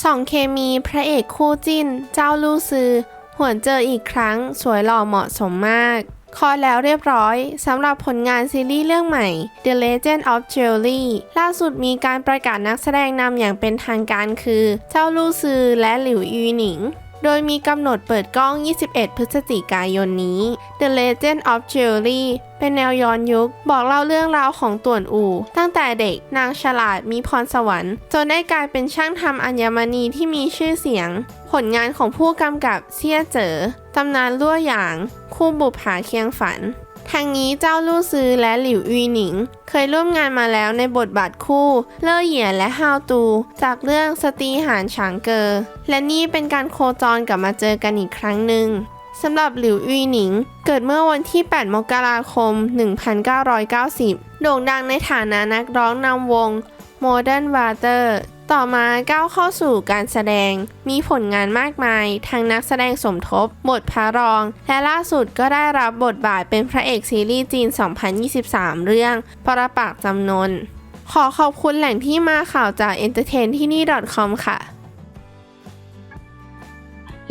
สองเคมีพระเอกคู่จิ้น เจ้าลู่ซือ หวนเจออีกครั้งสวยหล่อเหมาะสมมากคอแล้วเรียบร้อยสำหรับผลงานซีรีส์เรื่องใหม่ The Legend of Jelly ล่าสุดมีการประกาศนักแสดงนำอย่างเป็นทางการคือ เจ้าลู่ซือและหลิวยูหนิง โดยมีกำหนดเปิดกล้อง 21 พฤศจิกายนนี้ The Legend of Jelly เป็นแนวย้อนยุค บอกเล่าเรื่องราวของต่วนอู่ ตั้งแต่เด็กนางฉลาดมีพรสวรรค์ จนได้กลายเป็นช่างทำอัญมณีที่มีชื่อเสียง ผลงานของผู้กำกับเซียเจ๋อตำนานลั่วหยาง คู่บุปผาเคียงฝัน ทางนี้เจ้าลู่ซื้อและหลิวอีหนิง เคยร่วมงานมาแล้วในบทบาทคู่ เล่อเหยียและฮาวตู จากเรื่องสตรีหานฉางเกอ และนี่เป็นการโคจรกลับมาเจอกันอีกครั้งหนึ่งสำหรับหลิวอีหนิง เกิดเมื่อวันที่ 8 มกราคม 1990 โด่งดังในฐานะนักร้องนำวง Modern Water ต่อมาก้าวเข้าสู่การแสดง มีผลงานมากมายทั้งนักแสดงสมทบ บทพระรอง และล่าสุดก็ได้รับบทบาทเป็นพระเอกซีรีส์จีน 2023 เรื่อง ปรปักจำนน ขอขอบคุณแหล่งที่มาข่าวจาก entertain ที่นี่ .com ค่ะ